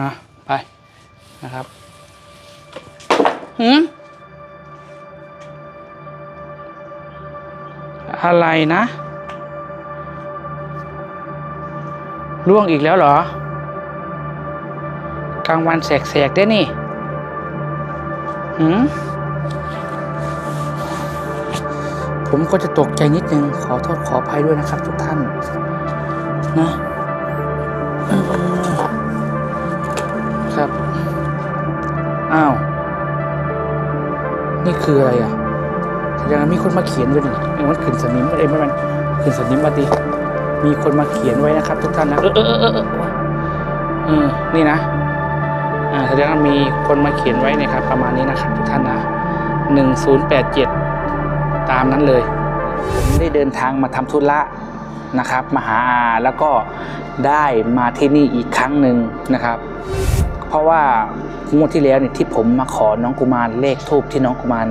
นะไปนะครับหืมอะไรนะล่วงอีกแล้วเหรอ กลางวันแสกๆได้นี่หืมผมก็จะตกใจนิดนึง ขอโทษขออภัยด้วยนะครับทุกท่าน นะ อ้าว นี่คืออะไรอะแสดงว่ามีคนมาเขียนไว้นี่เอ้มันขึ้นสนิมเอ้ไม่มันขึ้นสนิมมาดิมีคนมาเขียนไว้นะครับ ทุกท่านนะเออเออเออเออเออนี่นะ อ่าแสดงว่ามีคนมาเขียนไว้เนะครับ ประมาณนี้นะครับทุกท่านนะหนึ่งศูนย์แปดเจ็ดตามนั้นเลยผมได้เดินทางมาทำธุระนะครับมาหาอาแล้วก็ได้มาที่นี่อีกครั้งหนึ่งนะครับ เพราะว่า งวดที่แล้วเนี่ยที่ผมมาขอน้องกุมารเลขทูบที่น้องกุมาร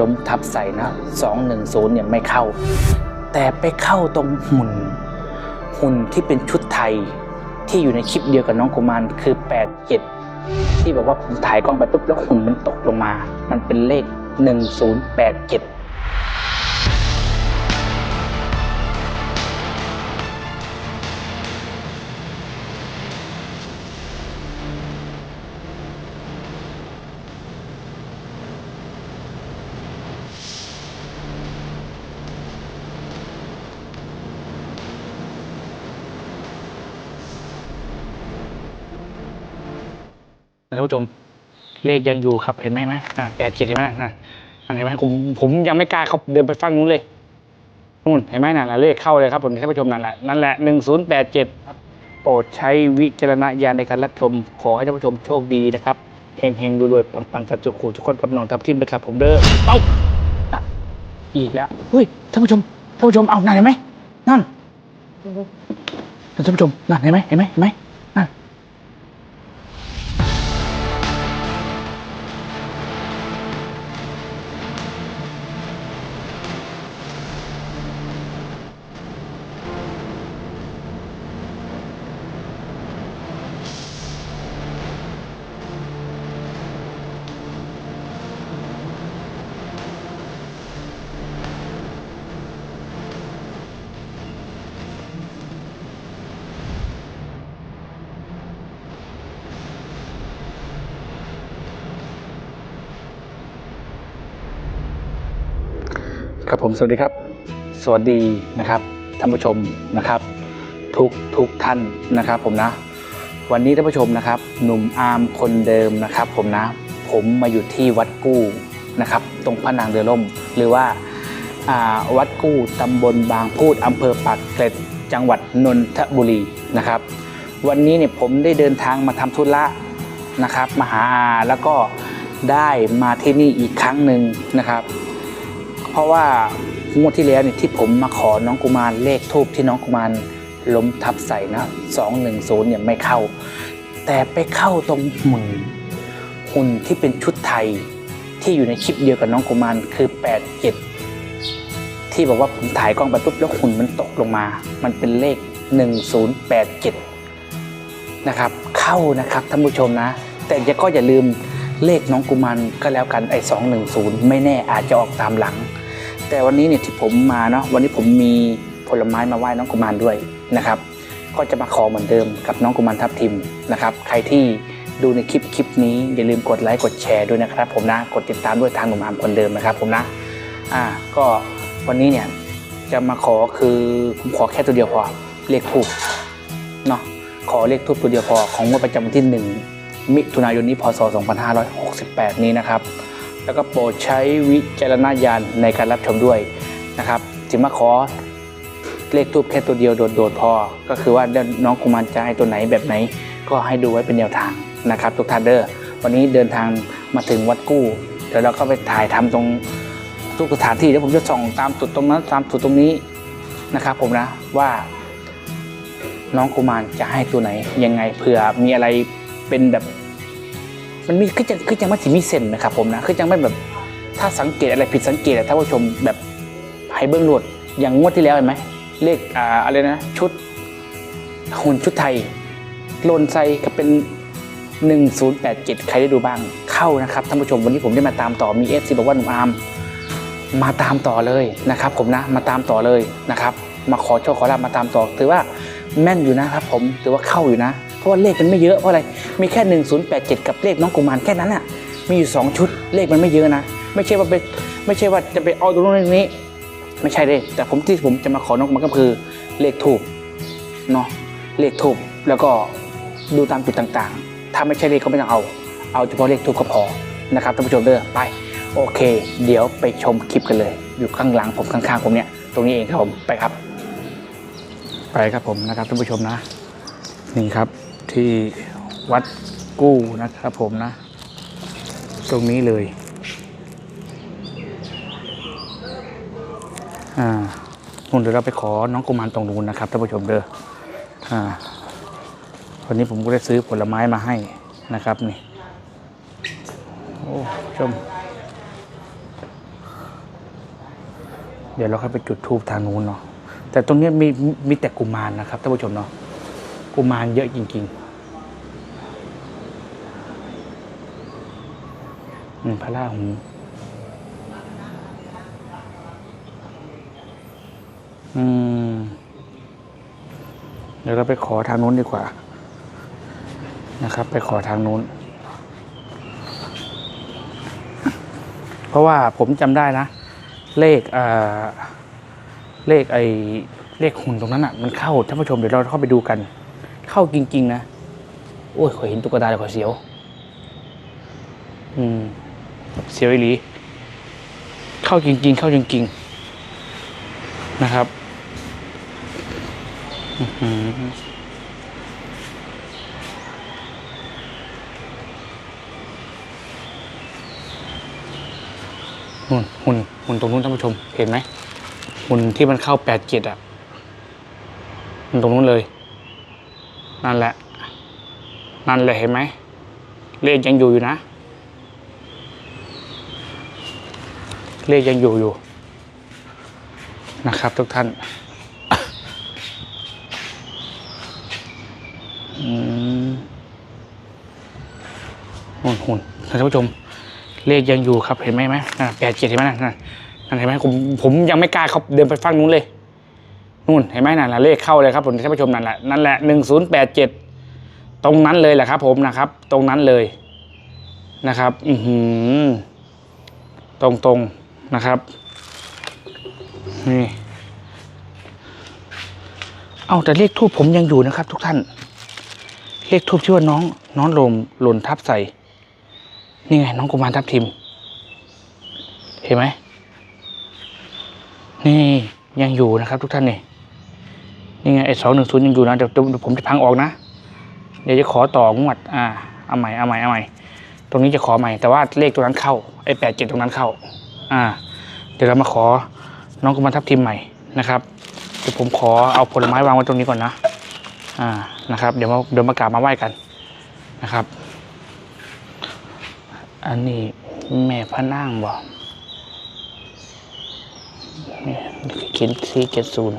ล้มทับใส่นะสองหนึ่งศูนย์เนี่ยไม่เข้า แต่ไปเข้าตรงหุ่น หุ่นที่เป็นชุดไทยที่อยู่ในคลิปเดียวกับน้องกุมารคือแปดเจ็ดที่บอกว่าผมถ่ายกล้องไปปุ๊บแล้วหุ่นมันตกลงมา มันเป็นเลขหนึ่งศูนย์แปดเจ็ดานผู้ชมเลขยังอยู่ครับเห็นไหมไหมแปดเจ็ดเห็นไหมน่ะเห็นไหมผมผมยังไม่กล้าเขาเดินไปฟังนู้นเลยนู่นเห็นไหมนั่นน่ะเลขเข้าเลยครับผมท่านผู้ชมนั่นแหละนั่นแหละหนึ่งศูนย์แปดเจ็ดโปรดใช้วิจารณญาณในการรับชม ขอให้ท่านผู้ชมโชคดีนะครับเฮงเฮงรวยๆปังๆสัจจุขู่ทุกคนกับน้องทับทิมนะครับผมเด้อเอ้าอีกแล้วเฮ้ยท่านผู้ชมท่านผู้ชมเอานั่นเห็นไหมนั่นท่านผู้ชมนั่นเห็นไหมเห็นไหมเห็นไหม ครับผมสวัสดีครับ สวัสดีนะครับท่านผู้ชมนะครับ ทุกทุกท่านนะครับผมนะ วันนี้ท่านผู้ชมนะครับ หนุ่มอาร์มคนเดิมนะครับ ผมนะ ผมมาอยู่ที่วัดกู้นะครับ ตรงพระนางเรือล่ม หรือว่าาวัดกู้ตำบลบางพูดอำเภอปากเกร็ดจังหวัดนนทบุรีนะครับ วันนี้เนี่ยผมได้เดินทางมาทำธุระนะครับมาหาแล้วก็ได้มาที่นี่อีกครั้งหนึ่งนะครับ เพราะว่างวดที่แล้วเนี่ยที่ผมมาขอน้องกุมารเลขทูบที่น้องกุมารล้มทับใส่นะสองหนึ่งศูนย์เนี่ยไม่เข้า แต่ไปเข้าตรงหุ่นหุ่นที่เป็นชุดไทยที่อยู่ในคลิปเดียวกับน้องกุมารคือแปดเจ็ดที่บอกว่าผมถ่ายกล้องไปปุ๊บแล้วหุ่นมันตกลงมา มันเป็นเลขหนึ่งศูนย์แปดเจ็ดนะครับ เข้านะครับท่านผู้ชมนะ แต่ก็อย่าลืมเลขน้องกุมารก็แล้วกันไอ้สองหนึ่งศูนย์ไม่แน่อาจจะออกตามหลัง แต่วันนี้เนี่ยที่ผมมาเนาะวันนี้ผมมีผลไม้มาไหว้น้องกุมารด้วยนะครับก็จะมาขอเหมือนเดิมกับน้องกุมารทับทิมนะครับใครที่ดูในคลิปคลิปนี้อย่าลืมกดไลค์กดแชร์ด้วยนะครับผมนะกดติดตามด้วยทางหนุ่มอามคนเดิมนะครับผมนะอ่าก็วันนี้เนี่ยจะมาขอคือผมขอแค่ตัวเดียวพอเลขทูบเนาะขอเลขทูบตัวเดียวพอของงวดประจำวันที่หนึ่งมิถุนายนนี้พศ 2568 นี้นะครับ แล้วก็โปรดใช้วิจารณญาณในการรับชมด้วยนะครับจิมาขอเลขทูบแค่ตัวเดียวโดดๆพอ ก็คือว่าน้องกุมารจะให้ตัวไหนแบบไหน ก็ให้ดูไว้เป็นแนวทางนะครับ ทุกท่านเด้อวันนี้เดินทางมาถึงวัดกู้เดี๋ยวเราก็ไปถ่ายทำตรงทุกสถานที่เดี๋ยวผมจะส่องตามจุดตรงนั้นตามจุดตรงนี้นะครับ ผมนะว่าน้องกุมารจะให้ตัวไหนยังไงเผื่อมีอะไรเป็นแบบ มันมีคือจังคือจังมันสิมีเซนนะครับผมนะคือจังไม่แบบถ้าสังเกตอะไรผิดสังเกตอะท่านผู้ชมแบบให้เบื้องหลวดอย่างงวดที่แล้วเห็นไหมเลขอ่าอะไรนะชุดหุ่นชุดไทยโลนไซก็เป็น 1087 ใครได้ดูบ้างเข้านะครับท่านผู้ชมวันนี้ผมได้มาตามต่อมีเอฟซีบอกว่าหนุ่มอาร์มมาตามต่อเลยนะครับ ผมนะมาตามต่อเลยนะครับ มาขอโชคขอลาบมาตามต่อถือว่าแม่นอยู่นะครับ ผมถือว่าเข้าอยู่นะ ราะว่าเลขมันไม่เยอะเพราะอะไรมีแค่ 1087 กับเลขน้องกุมารแค่นั้นน่ะมีอยู่สองชุดเลขมันไม่เยอะนะ ไม่ใช่ว่าไปไม่ใช่ว่าจะไปเอาตรงนู้นตรงนี้ ไม่ใช่เลยแต่ผมที่ผมจะมาขอน้องกุมารก็คือเลขถูกเนาะเลขถูกแล้วก็ดูตามจุดต่างๆ ถ้าไม่ใช่เลขก็ไม่ต้องเอา เอาเฉพาะเลขถูกก็พอนะครับท่านผู้ชมเด้อไป โอเค เดี๋ยวไปชมคลิปกันเลย อยู่ข้างหลังผมข้างๆผมเนี่ยตรงนี้เองครับผมไปครับ ไปครับผมนะครับท่านผู้ชมนะ นี่ครับ ที่วัดกู้นะครับผมนะ ตรงนี้เลยอ่านู่นเดี๋ยวเราไปขอน้องกุมารตรงนู้นนะครับท่านผู้ชมเด้ออ่าวันนี้ผมก็ได้ซื้อผลไม้มาให้นะครับนี่โอ้ชม เดี๋ยวเราเข้าไปจุดทูบทางนู้นเนาะแต่ตรงนี้มีมีแต่กุมารนะครับท่านผู้ชมเนาะ กุมารเยอะจริงๆอืมพระราหูอืมเดี๋ยวเราไปขอทางนู้นดีกว่า นะครับ ไปขอทางนู้น เพราะว่าผมจำได้นะ เลขเอ่อเลขไอเลขหุ่นตรงนั้นอะ มันเข้าท่านผู้ชมเดี๋ยวเราเข้าไปดูกัน เข้าจริง ๆ นะ โอ้ยขอยเห็นตุ๊กตาเลยขอยเสียว อืม เสียวอีหลี เข้าจริง ๆ เข้าจริง ๆ นะครับอื้อหือนู่นหุ่นหุ่นตรงนู้นท่านผู้ชม เห็นไหมหุ่นที่มันเข้าแปดเจ็ดอะ มันตรงนู้นเลย นั่นแหละ นั่นแหละเห็นไหมเลขยังอยู่อยู่นะ เลขยังอยู่อยู่ นะครับ ทุกท่านหุ่นหุ่นท่านผู้ชม เลขยังอยู่ครับเห็นไหมไหมแปดเจ็ดเห็นไหมนั่นนั่นเห็นไหมผมผมยังไม่กล้าเขาเดินไปฝั่งนู้นเลย นู่นเห็นไหมนั่นแหละเลขเข้าเลยครับผมท่านผู้ชมนั่นแหละนั่นแหละหนึ่งศูนย์แปดเจ็ดตรงนั้นเลยแหละครับ ผมนะครับ ตรงนั้นเลยนะครับ อือหือตรงตรงๆนะครับนี่เอาแต่เลขทูบผมยังอยู่นะครับ ทุกท่าน เลขทูบที่ว่าน้อง น้องลมหล่นทับใส่ นี่ไง น้องกุมารทับทิม เห็นไหมนี่ยังอยู่นะครับ ทุกท่านนี่ นี่ไงไอ้สองหนึ่งศูนย์ยังอยู่นะเดี๋ยวผมจะพังออกนะ เดี๋ยวจะขอต่องวด อ่าเอาใหม่เอาใหม่เอาใหม่ตรงนี้จะขอใหม่แต่ว่าเลขตรงนั้นเข้าไอ้แปดเจ็ดตรงนั้นเข้า อ่า เดี๋ยวเรามาขอน้องกุมารทับทิมใหม่นะครับเดี๋ยวผมขอเอาผลไม้วางไว้ตรงนี้ก่อนนะ อ่านะครับ เดี๋ยวมาเดี๋ยวมากราบมาไหว้กันนะครับ อันนี้แม่พระนางบ่นี่เขียนสี่เจ็ดศูนย์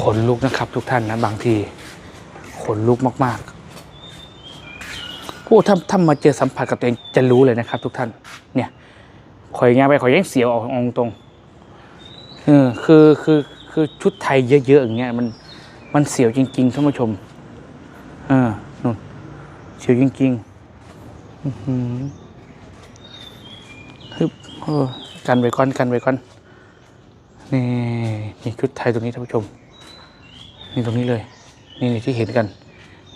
ขนลุกนะครับ ทุกท่านนะ บางทีขนลุกมากๆผู้ถ้าถ้ามาเจอสัมผัสกับตัวเองจะรู้เลยนะครับ ทุกท่าน เนี่ยข่อยงานไปข่อยยังเสียวออกองตรงเออคือคือคือชุดไทยเยอะๆอย่างเงี้ยมันมันเสียวจริงๆท่านผู้ชมเออนู่นเสียวจริงๆอื้อหือฮึบเออ กันไว้ก่อนกันไว้ก่อนนี่นี่ชุดไทยตรงนี้ท่านผู้ชม นี่ตรงนี้เลย นี่นี่ที่เห็นกัน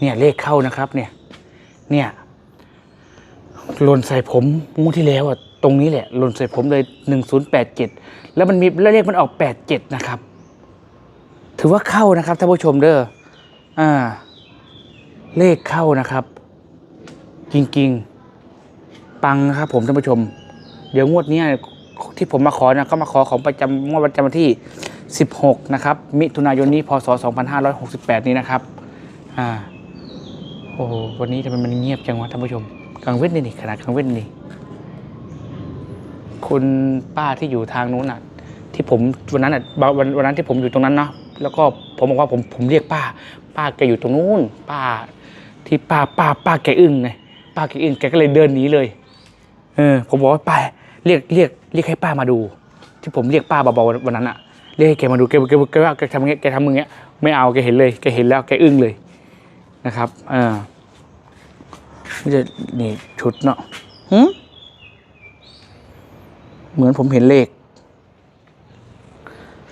เนี่ยเลขเข้านะครับ เนี่ย เนี่ยหล่นใส่ผมงวดที่แล้วอะตรงนี้แหละหล่นใส่ผมเลยหนึ่งศูนย์แปดเจ็ดแล้วมันมีแล้วเลขมันออกแปดเจ็ดนะครับ ถือว่าเข้านะครับท่านผู้ชมเด้ออ่า เลขเข้านะครับ จริง ๆ ปังนะครับผมท่านผู้ชม เดี๋ยวงวดนี้ ที่ผมมาขอนะก็มาขอของประจำงวดประจำวันที่ 16 นะครับ มิถุนายนนี้พศ 2568 นี้นะครับ อ่า โอ้โห วันนี้ทำไมมันเงียบจังวะท่านผู้ชม กลางเว้นนี่นี่ขนาดกลางเว้นนี่ คุณป้าที่อยู่ทางนู้นน่ะ ที่ผมวันนั้นอะวันวันนั้นที่ผมอยู่ตรงนั้นเนาะ แล้วก็ผมบอกว่าผมผมเรียกป้า ป้าแกอยู่ตรงนู้น ป้า ที่ป้าป้าป้าแกอึ้งไง ป้าแกอึ้งแกก็เลยเดินหนีเลย เออ ผมบอกว่าไป เรียกเรียก เรียกให้ป้ามาดู ที่ผมเรียกป้าเบาๆวันนั้นอะเรียกให้แกมาดูแกแกแกว่าแกทำงเงี้ยแกทำมืออย่างเงี้ยไม่เอาแกเห็นเลยแกเห็นแล้วแกอึ้งเลยนะครับเออนี่จะนี่ชุดเนาะหืมเหมือนผมเห็นเลข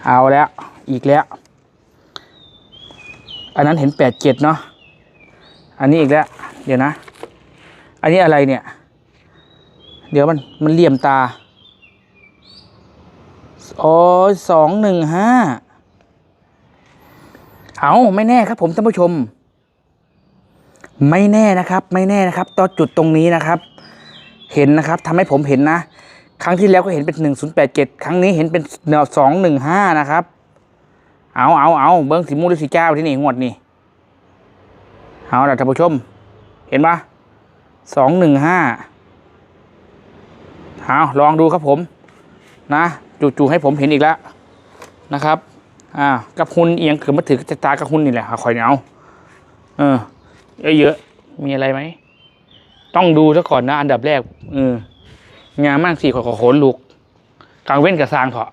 เอาแล้ว อีกแล้ว อันนั้นเห็นแปดเจ็ดเนาะอันนี้อีกแล้ว เดี๋ยวนะ อันนี้อะไรเนี่ย เดี๋ยวมันมันเหลี่ยมตา อ๋อสองหนึ่งห้าเอาไม่แน่ครับ ผมท่านผู้ชม ไม่แน่นะครับ ไม่แน่นะครับตอนจุดตรงนี้นะครับ เห็นนะครับทำให้ผมเห็นนะ ครั้งที่แล้วก็เห็นเป็นหนึ่งศูนย์แปดเจ็ดครั้งนี้เห็นเป็นแนวสองหนึ่งห้านะครับ เอาเอาเอาเบิ้งสีมูหรือสีเจ้าที่นี่งวดนี่เอาล่ะท่านผู้ชม เห็นปะสองหนึ่งห้าเอาลองดูครับผม นะ จู่ๆให้ผมเห็นอีกแล้วนะครับ อ่า กับหุ่นเอียงคือมาถือจะตากับหุ่นนี่แหละหาคอยเอาเออเยอะๆมีอะไรไหม ต้องดูซะก่อนนะ อันดับแรกเอองานมากสี่ขอขอโขนลูกกลางเว้นกับซางเถอะ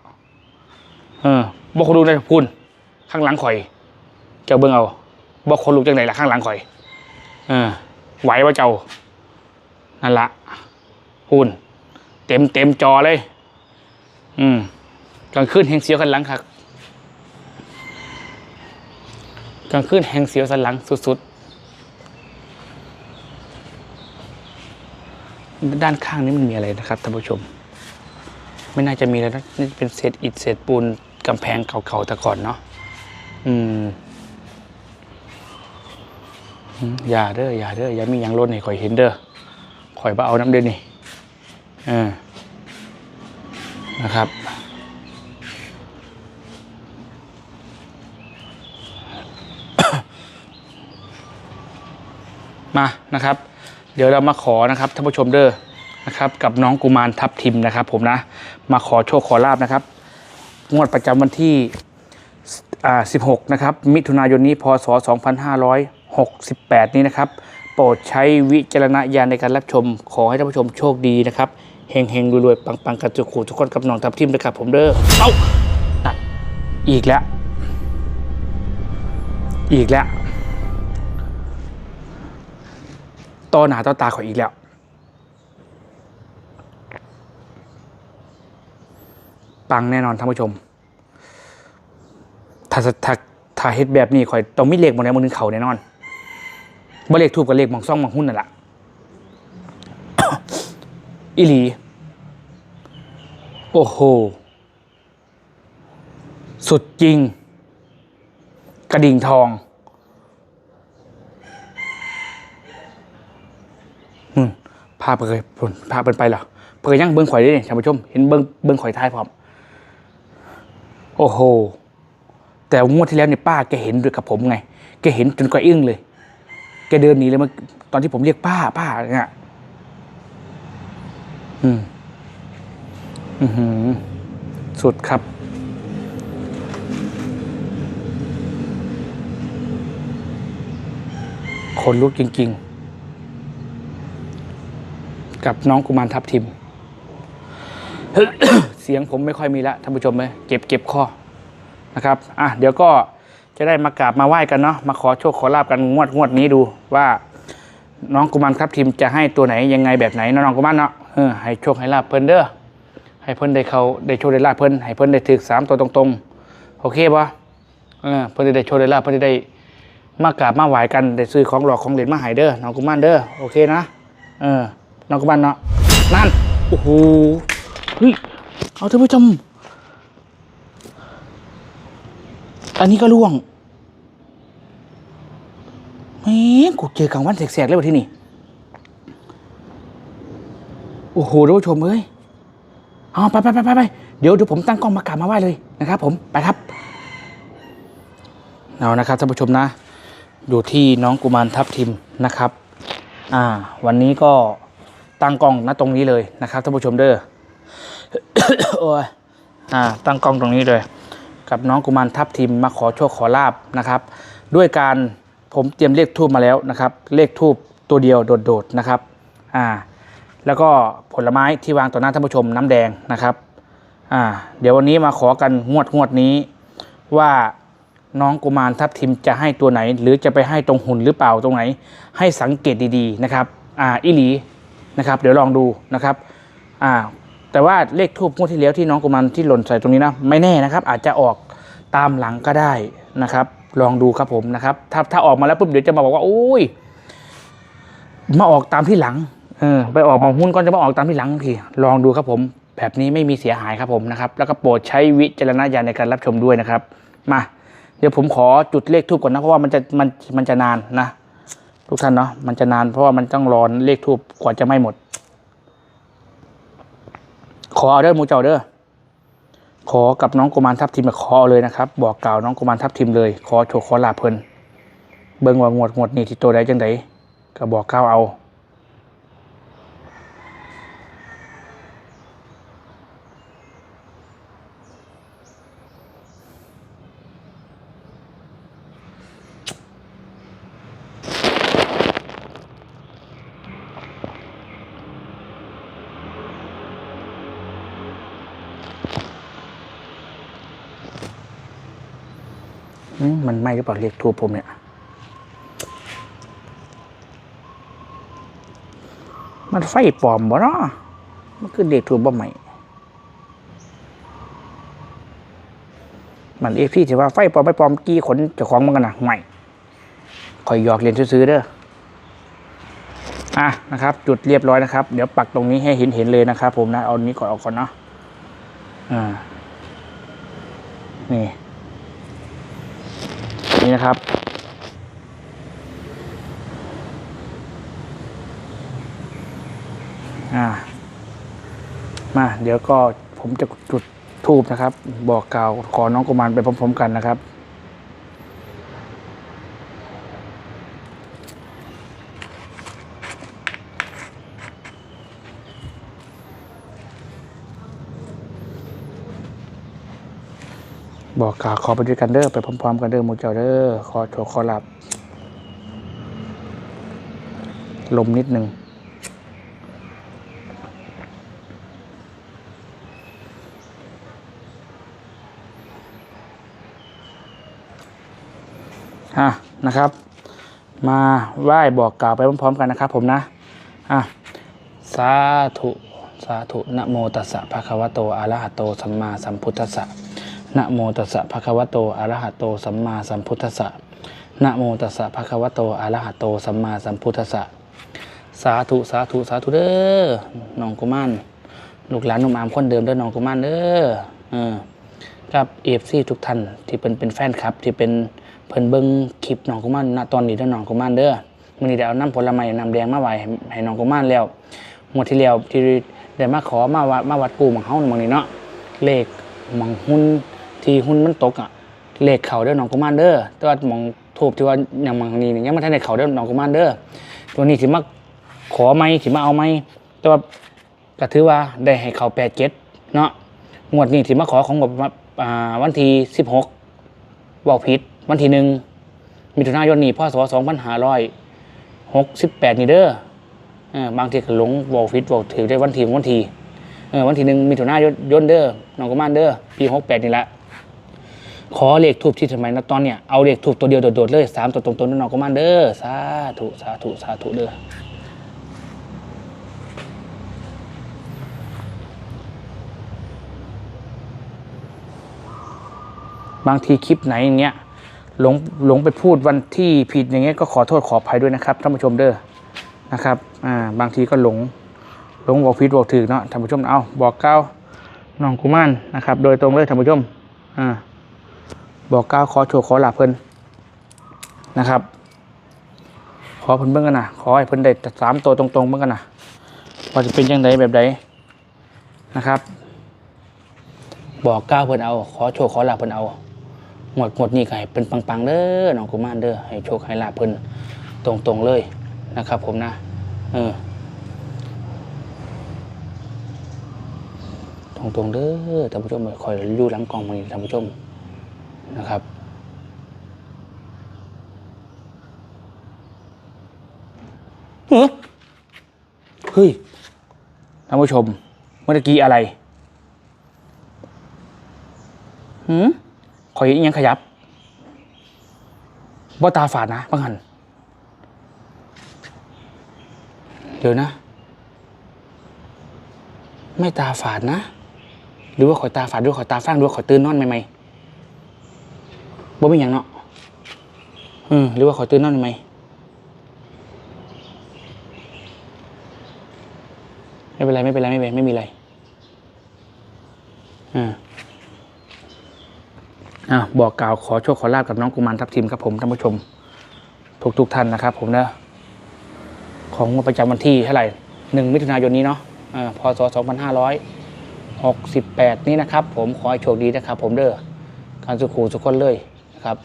เออบอกคนดูในพุ่นข้างหลังข่อยเจ้าเบิ่งเอาบอกคนลูกจังไหนล่ะข้างหลังข่อย เออไหวว่าเจ้านั่นละหุ่นเต็มเต็มจอเลย อืมกลางคืนแหงเสียวกันหลังครับกลางคืนแหงเสียวสันหลังสุดๆ ด้านข้างนี้มันมีอะไรนะครับท่านผู้ชม ไม่น่าจะมีแล้วนะนี่เป็นเศษอิฐเศษปูนกำแพงเก่าๆแต่ก่อนเนาะอืมอย่าเด้ออย่าเด้ออย่ามีหยังล้นให้ข่อยเห็นเด้อข่อยบ่เอาน้ำเด้อนี่เออ นะครับ มานะครับ เดี๋ยวเรามาขอนะครับท่านผู้ชมเด้อนะครับ กับน้องกุมารทับทิมนะครับ ผมนะ มาขอโชคขอลาบนะครับ งวดประจำวันที่อ่า16 นะครับ มิถุนายนนี้พศ 2568 นี้นะครับ โปรดใช้วิจารณญาณในการรับชม ขอให้ท่านผู้ชมโชคดีนะครับ เฮงเฮงรวยๆ ปังๆ กันจุกขู่ทุกคนกับน้องทับทิมนะครับผมเด้อเอ้านั่นอีกแล้ว อีกแล้วต่อหนาต่อตาขอยอีกแล้ว ปังแน่นอนท่านผู้ชม ถ้าถ้าถ้าเฮ็ดแบบนี้ข่อยต้องมีเลขบนไหนบนหนึงเขาแน่นอนบ่เลขทูบกับเลขมองซ่องมองหุ้นนั่นแหละ อีหลี โอ้โห สุดจริง กระดิ่งทองอืมพาไปเลยผลพาเป็นไปเหรอเปิดยังเบิ้งข่อยได้เนี่ยท่านผู้ชม เห็นเบิ้งเบิ้งข่อยท้ายพร้อม โอ้โห แต่งวดที่แล้วเนี่ยป้าแกเห็นด้วยกับผมไง แกเห็นจนกระอึ้งเลย แกเดินหนีเลยเมื่อตอนที่ผมเรียกป้าป้าเนี่ย อืมอือหือสุดครับ คนลุกจริง ๆ กับน้องกุมารทับทิม เสียงผมไม่ค่อยมีละท่านผู้ชมเลยเก็บเก็บคอนะครับ อะ เดี๋ยวก็จะได้มากราบมาไหว้กันเนาะ มาขอโชคขอลาบกันงวดงวดนี้ดูว่าน้องกุมารทับทิมจะให้ตัวไหนยังไงแบบไหนน้องกุมารเนาะ ออให้โชคให้ลาบเพิ่นเด้อให้เพิ่นได้เขาได้โชคได้ลาบเพิ่นให้เพิ่นได้ถึกสามตัวตรงๆโอเคปะเออเพิ่นได้โชคได้ลาบเพิ่นได้มากราบมาไหว้กันได้ซื้อของหลอกของเหรียญมาหายเด้อน้องกุมารเด้อโอเคนะเออน้องกุมารเนาะนั่นโอ้โหเฮ้ยเอาท่านผู้ชมอันนี้ก็ล่วงแม่งกูเจอกลางวันแสกๆเลยวะที่นี่ โอ้โหท่านผู้ชมเอ้ยเอาไปไปไปไปไปเดี๋ยวเดี๋ยวผมตั้งกล้องมากราบมาไหว้เลยนะครับผมไปครับเอานะครับท่านผู้ชมนะอยู่ที่น้องกุมารทับทิมนะครับ อ่า วันนี้ก็ตั้งกล้องณตรงนี้เลยนะครับท่านผู้ชมเด้อโอ้ยอ่า ตั้งกล้องตรงนี้เลย กับน้องกุมารทัพทิมมาขอโชคขอลาบนะครับ ด้วยการผมเตรียมเลขทูบมาแล้วนะครับ เลขทูบตัวเดียวโดดๆนะครับ อ่า แล้วก็ผลไม้ที่วางต่อหน้าท่านผู้ชมน้ำแดงนะครับอ่าเดี๋ยววันนี้มาขอกันงวดงวดนี้ ว่าน้องกุมารทัพทิมจะให้ตัวไหน หรือจะไปให้ตรงหุ่นหรือเปล่าตรงไหน ให้สังเกตดีๆนะครับอ่าอิหลีนะครับเดี๋ยวลองดูนะครับอ่าแต่ว่าเลขทูบงวดที่แล้วที่น้องกุมารที่หล่นใส่ตรงนี้นะไม่แน่นะครับ อาจจะออกตามหลังก็ได้นะครับ ลองดูครับผมนะครับ ถ้าถ้าออกมาแล้วปุ๊บเดี๋ยวจะมาบอกว่าโอ้ยมาออกตามที่หลัง เออไปออกมาหุ้นก่อนจะมาออกตามที่หลังทีลองดูครับผม แบบนี้ไม่มีเสียหายครับผมนะครับ แล้วก็โปรดใช้วิจารณญาณในการรับชมด้วยนะครับ มา เดี๋ยวผมขอจุดเลขทูบก่อนนะ เพราะว่ามันจะมันมันจะนานนะ ทุกท่านเนาะมันจะนานเพราะว่ามันต้องรอเลขทูบกว่าจะไม่หมด ขอเอาเด้อหมูเจ้าเด้อขอกับน้องกุมารทับทิมขอเอาเลยนะครับ บอกกล่าวน้องกุมารทับทิมเลย ขอโชคขอลาเพลินเบิ่งว่างวดงวดนี้ที่ตัวใดจังไดก็บอกกล่าวเอา อื มมันไหม่หรือเปล่าเรียกทูบผมเนี่ย มันไฟปลอมบ่เนาะมันคือเด็กทูบบ่ใหม่ มันเอฟพี่ถือว่าไฟปลอมไม่ปลอมกี้ขนเจ้าของมันกันนะใหม่คอยหยอกเรียนซื้อๆเด้ออะนะครับ จุดเรียบร้อยนะครับ เดี๋ยวปักตรงนี้ให้เห็นเห็นๆเลยนะครับ ผมนะ เอานี้ก่อนเอาก่อนเนาะอ่านี่ นี้นะครับ อ่า มา เดี๋ยวก็ผมจะจุดทูบนะครับ บอกกล่าวขอน้องกุมารไปพร้อมๆกันนะครับ บอกกล่าวขอไปด้วยกันเด้อไปพร้อมๆกันเด้อหมูเจ้าเด้อขอโชว์ขอหลับ ลมนิดหนึ่งอะนะครับ มาไหว้บอกกล่าวไปพร้อมๆกันนะครับ ผมนะอะสาธุ สาธุนะโมตัสสะภะคะวะโตอะระหะโตสัมมาสัมพุทธัสสะ นะโมตัสสะภะคะวะโตอะระหะโตสัมมาสัมพุทธัสสะนะโมตัสสะภะคะวะโตอะระหะโตสัมมาสัมพุทธัสสะสาธุสาธุสาธุเด้อน้องกุมารลูกหลานนุ่มอามคนเดิมเด้อน้องกุมารเด้อเออกับเอฟซีทุกท่านที่เป็นเป็นแฟนคลับ ที่เป็นเพิ่นเบิ่งคลิปน้องกุมารณตอนนี้เด้อน้องกุมารเด้อมื้อนี้ได้เอาน้ำผลไม้น้ำแดงมาไว้ให้ให้น้องกุมารแล้วงวดที่แล้วที่ได้มาขอมาวัดมาวัดกูมังเฮาหมังนี้เนาะเลขมังหุ้น ที่หุ้นมันตกอะเลขเขาเด้อน้องกุมารเด้อแต่ว่ามองทูบที่ว่าอย่างบางนี้นี่ยังไม่ทันได้เขาเด้อน้องกุมารเด้อตัวนี้สิมาขอไหมสิมาเอาไหมแต่ว่าก็ถือว่าได้ให้เขาแปดเจ็ดเนาะงวดนี้สิมาขอของงบอ่าวันที่สิบหกบอกผิดวันที่หนึ่งมิถุนายนนี้พศสองพันห้าร้อยหกสิบแปดนี่เด้อเออบางทีก็หลงบอกผิดบอกถือได้วันทีวันทีเออวันทีหนึ่งมีถุนายนยนเด้อน้องกุมารเด้อปีหกแปดนี่แหละ ขอเลขทูบที่ทำไมนะตอนเนี้ยเอาเลขทูบตัวเดียวโดดๆเลยสามตัวตรงๆน้องกุมารเด้อสาธุสาธุสาธุเด้อบางทีคลิปไหนอย่างเงี้ยหลงหลงไปพูดวันที่ผิดอย่างเงี้ยก็ขอโทษขออภัยด้วยนะครับท่านผู้ชมเด้อนะครับอ่าบางทีก็หลงหลงบอกผิดบอกถือเนาะท่านผู้ชมเอาบอกเก้าน้องกุมารนะครับ โดยตรงเลยท่านผู้ชมอ่า บอกเก้าวขอโชว์ขอหลับเพิ่นนะครับ ขอเพิ่นเบิ่งกันนะขอให้เพิ่นได้สามตัวตรงๆเบิ่งกันนะว่าจะเป็นยังไงแบบใดนะครับ บอกเก้าวเพิ่นเอา ขอโชว์ขอหลับเพิ่นเอาหมดหมดนี่ก็ให้เป็นปังๆเด้อน้องกุมารเด้อให้โชคให้ลาบเพิ่นตรงๆเลยนะครับ ผมนะ เออตรงๆเด้อท่านผู้ชมคอยอยู่หลังกองมานี่ท่านผู้ชม นะครับเฮ้ยเฮ้ยท่านผู้ชม เมื่อกี้อะไรหืมขอยเห็นอิหยังขยับว่าตาฝาดนะบังหัน เดี๋ยวนะ ไม่ตาฝาดนะ หรือว่าขอยตาฝาดด้วยขอยตาฟ้างด้วยขอยตื่นนอนไหมไหม บ่เป็นอย่างเนาะอืมหรือว่าขอตื่นนอนไหมไม่เป็นไรไม่เป็นไรไม่เป็นไรไม่มีอะไรอ่าอะบอกกล่าวขอโชคขอลาบกับน้องกุมารทับทิมครับผมท่านผู้ชม ทุกทุกท่านนะครับ ผมนะของประจำวันที่เท่าไหร่หนึ่งมิถุนายนนี้เนาะอ่าพศสองพันห้าร้อยหกสิบแปดนี้นะครับ ผมขอให้โชคดีนะครับ ผมเด้อการสุขูสุขคนเลย ครับ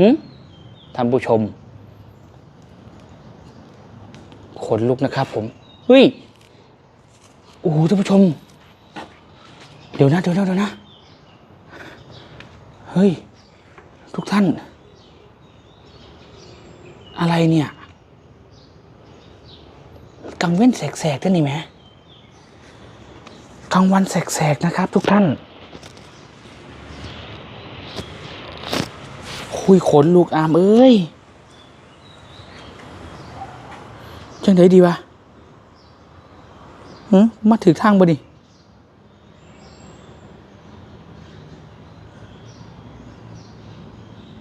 หึท่านผู้ชม ขนลุกนะครับ ผมเฮ้ยโอ้โหท่านผู้ชม เดี๋ยวนะเดี๋ยวนะเดี๋ยวนะเฮ้ย ทุกท่าน อะไรเนี่ยกลางเว้นแสกๆท่านนี่ไหมกลางวันแสกๆนะครับ ทุกท่าน คุยขนลูกอามเอ้ยจังไดดีวะหึมาถึงทางบ่ดิ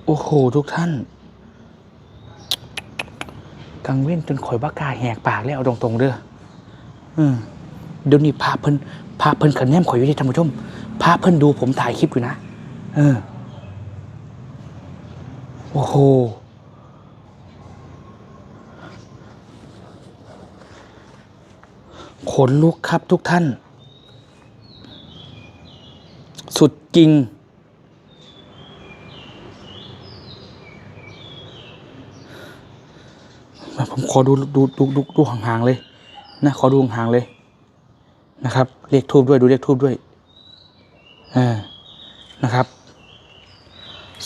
โอ้โห ทุกท่าน กังเว้นจนข่อยบ้ากาแหกปากแล้วเอาตรงๆเด้ออืมเดี๋ยวนี้พาเพิ่นพาเพิ่นขันแนมข่อยอยู่ที่ท่านผู้ชมพาเพิ่นดูผมถ่ายคลิปอยู่นะ เออ อ้โหขนลุกครับทุกท่าน สุดจริง ผมขอดูดูดูดูดูห่างๆเลยนะขอดูห่างๆเลยนะครับ เลขทูบด้วยดูเลขทูบด้วยอ่านะครับ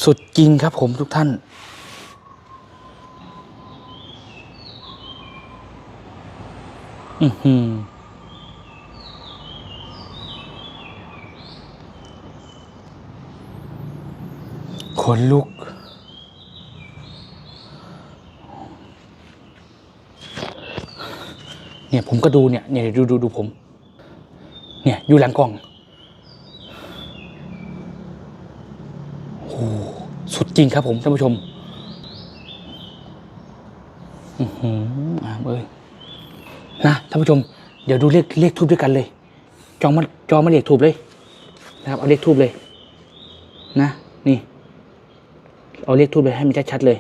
สุดจริงครับผมทุกท่าน อือหือขนลุก เนี่ยผมก็ดูเนี่ยเนี่ยดูดูดูผม เนี่ยอยู่หลังกล้องโอ้โหสุด จริงครับผมท่านผู้ชมอือหืออ่าเอ้ยนะท่านผู้ชม เดี๋ยวดูเลขเลขทูบด้วยกันเลย จองมาจองมาเลขทูบเลย นะครับ เอาเลขทูบเลย นะ นี่ เอาเลขทูบเลยให้มันชัดๆเลย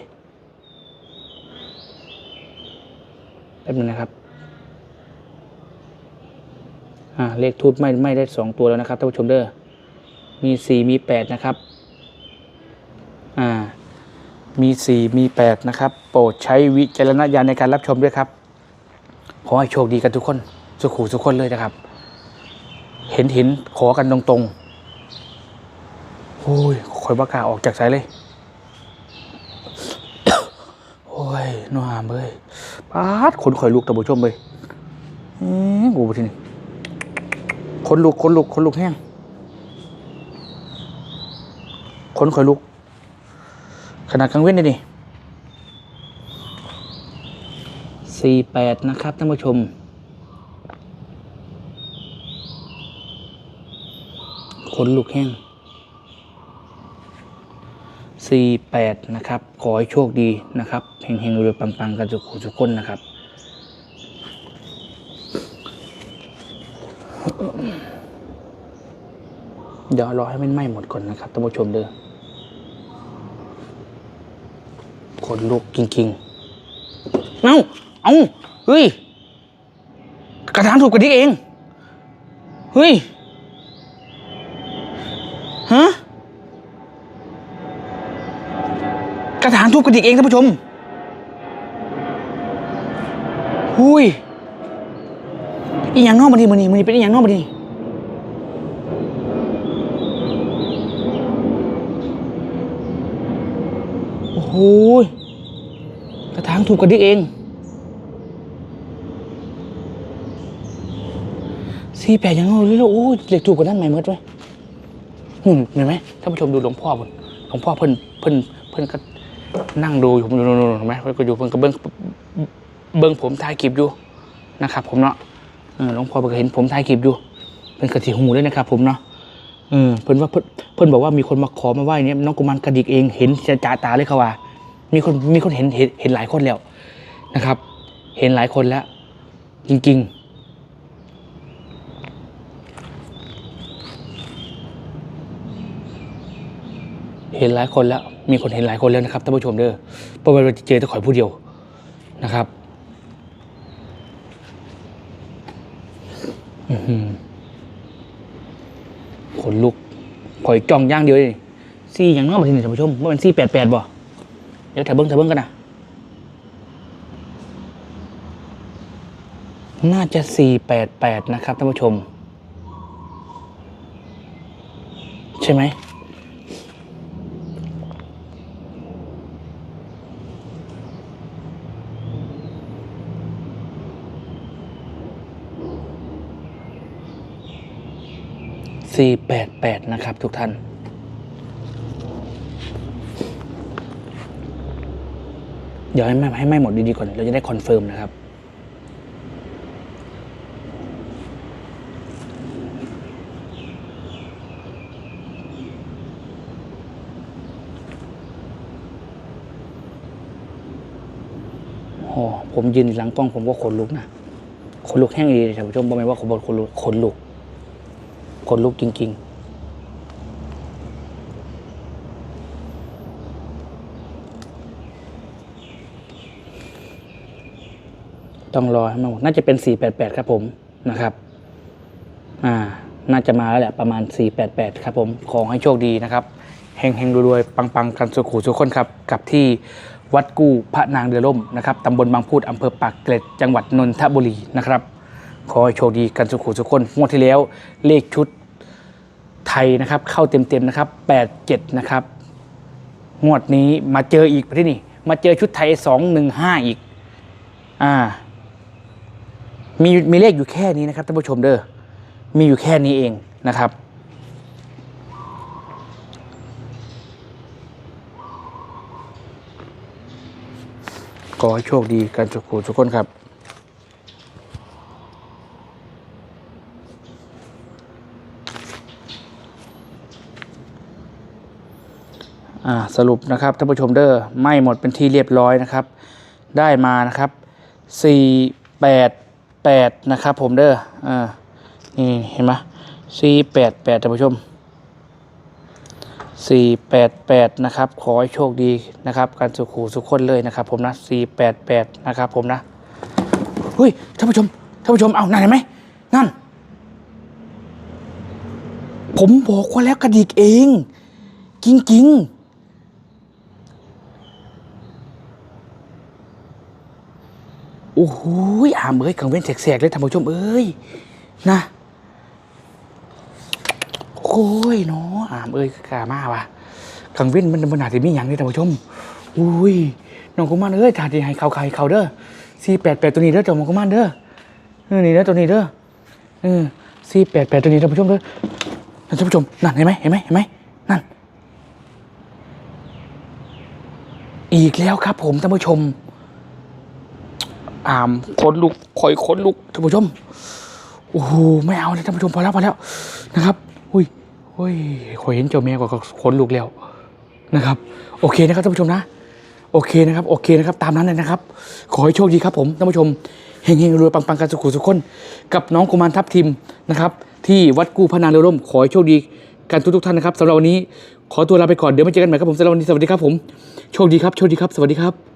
แป๊บนึงนะครับ อ่าเลขทูบไม่ไม่ได้สองตัวแล้วนะครับท่านผู้ชมเด้อมีสี่มีแปดนะครับ อ่ามีสี่มีแปดนะครับ โปรดใช้วิจารณญาณในการรับชมด้วยครับ ขอให้โชคดีกันทุกคน สุขูทุกคนเลยนะครับ เห็นเห็นขอกันตรงๆโอ้ยคอยบ้ากาออกจากสายเลย โอ้ยน้ามเลยปาดขนข่อยลูกท่านผู้ชมเลยอืมกูไปทีนี่คนลุกคนลุกคนลุกแห้งคนข่อยลุก ขนาดกลางเว้นนี่สี่แปดนะครับท่านผู้ชมคนลุกแห้งสี่แปดนะครับ ขอให้โชคดีนะครับเฮงๆรวยปัง ๆ กันทุกคนทุกคนนะครับเดี๋ยวรอให้มันไหม้หมดก่อนนะครับท่านผู้ชมเด้อข นลุกจริงๆ เอ้า เอ้า เฮ้ย กระถางถูกกระดิกเอง เฮ้ย ฮะ กระถางถูกกระดิกเองท่านผู้ชมหุยอีหยังนอกมาดีมานี่มานี่เป็นอีหยังนอกมาดีโอ้โหางถูกกระดิกเองสี่แปดยังเอาเลยเหรอโอ้ยเหล็กถูกกว่านั้นไหมเมื่อไว้หุ่นเห็นไหมท่านผู้ชมดูหลวงพ่อเพิ่นหลวงพ่อเพิ่นเพิ่นเพิ่นก็นั่งดูอยู่ผมดูดูเห็นไหมเพิ่นก็อยู่เพิ่นก็เบิ้งเบิ้งผมถ่ายคลิปอยู่นะครับ ผมเนาะเออหลวงพ่อเพิ่นก็เห็นผมถ่ายคลิปอยู่เพิ่นกระติหูเลยนะครับ ผมเนาะเออเพิ่นว่าเพิ่นเพิ่นบอกว่ามีคนมาขอมาไหว้เนี่ยน้องกุมารกระดิกเองเห็นจะจ่าตาเลยเขาว่า มีคนมีคนเห็นเห็นเห็นหลายคนแล้วนะครับ เห็นหลายคนแล้ว จริง ๆเห็นหลายคนแล้ว มีคนเห็นหลายคนแล้วนะครับท่านผู้ชมเด้อเพราะว่าเราจะเจอแต่ข่อยผู้เดียวนะครับอือหือขนลุกข่อยจ้องย่างเดียวเลยซี่อย่างน้อยมาทีนี่ท่านผู้ชมว่าเป็นซี่แปดแปดบ่ เดี๋ยวถ่ายเบิ้งถ่ายเบิ้งกันนะน่าจะสี่แปดแปดนะครับท่านผู้ชม ใช่ไหมสี่แปดแปดนะครับทุกท่าน เดี๋ยวให้ไหม่ให้ไหม่หมดดีๆก่อน เราจะได้คอนเฟิร์มนะครับ โอ้ผมยืนหลังกล้องผมก็ขนลุกนะ ขนลุกแห้งดีเลยท่านผู้ชมบอกไหมว่าขนลุกขนลุก ขนลุกจริง ๆ ต้องรอให้มันหมดน่าจะเป็น 488 ครับผมนะครับ อ่า น่าจะมาแล้วแหละประมาณ 488 ครับผม ขอให้โชคดีนะครับเฮงเฮงๆรวยๆปังๆ กันสุขุสุขคนครับ กับที่วัดกู้พระนางเรือล่มนะครับตำบลบางพูดอำเภอปากเกร็ดจังหวัดนนทบุรีนะครับ ขอให้โชคดีกันสุขุสุขคนงวดที่แล้วเลขชุดไทยนะครับ เข้าเต็มๆนะครับ 87 นะครับงวดนี้มาเจออีกที่นี่ มาเจอชุดไทย 215 อีก อ่า มีมีเลขอยู่แค่นี้นะครับท่านผู้ชมเด้อมีอยู่แค่นี้เองนะครับ ขอให้โชคดีกันทุกคนทุกคนครับอ่าสรุปนะครับท่านผู้ชมเด้อไม่หมดเป็นที่เรียบร้อยนะครับ ได้มานะครับสี่แปด แปดนะครับผมเด้ออ่านี่เห็นไหมสี่แปดแปดท่านผู้ชมสี่แปดแปดนะครับ ขอให้โชคดีนะครับ การสุขูสุขคนเลยนะครับ ผมนะสี่แปดแปดนะครับ ผมนะเฮ้ยท่านผู้ชมท่านผู้ชมเอานั่นเห็นไหมนั่น ผมบอกว่าแล้วกระดิกเอง จริงๆ อ้โหอามเอ้ยกังเว้นแสกๆเลยท่านผู้ชมเอ้ยนะโอ้ยเนาะอามเอ้ยกามาว่ะกังเว้นมันมันอาจจะมีอย่างนี้ท่านผู้ชมอุ้ยน้องกุมารเอ้ยถาดีให้เขาใครเขาเด้อสี่แปดแปดตัวนี้เด้อเจ้าน้องกุมารเด้อเออนี่เด้อตัวนี้เด้อเออสี่แปดแปดตัวนี้ท่านผู้ชมเด้อท่านผู้ชมนั่นเห็นไหมเห็นไหมเห็นไหมนั่น อีกแล้วครับผมท่านผู้ชม อามขนลุกคอยขนลุกท่านผู้ชมโอ้โหไม่เอาเลยท่านผู้ชมพอแล้วพอแล้วนะครับอุ้ยอุ้ยคอยเห็นเจ้าแม่ก็ขนลุกแล้วนะครับ โอเคนะครับท่านผู้ชมนะ โอเคนะครับ โอเคนะครับ ตามนั้นเลยนะครับ ขอให้โชคดีครับผมท่านผู้ชมเฮงเฮงรวยปังปังกันสุขุสุขคนกับน้องกุมารทัพทิมนะครับ ที่วัดกู้พนางเรือร่ม ขอให้โชคดีกันทุกทุกท่านนะครับสำหรับวันนี้ขอตัวลาไปก่อนเดี๋ยวมาเจอกันใหม่ครับผมสำหรับวันนี้สวัสดีครับผมโชคดีครับโชคดีครับสวัสดีครับ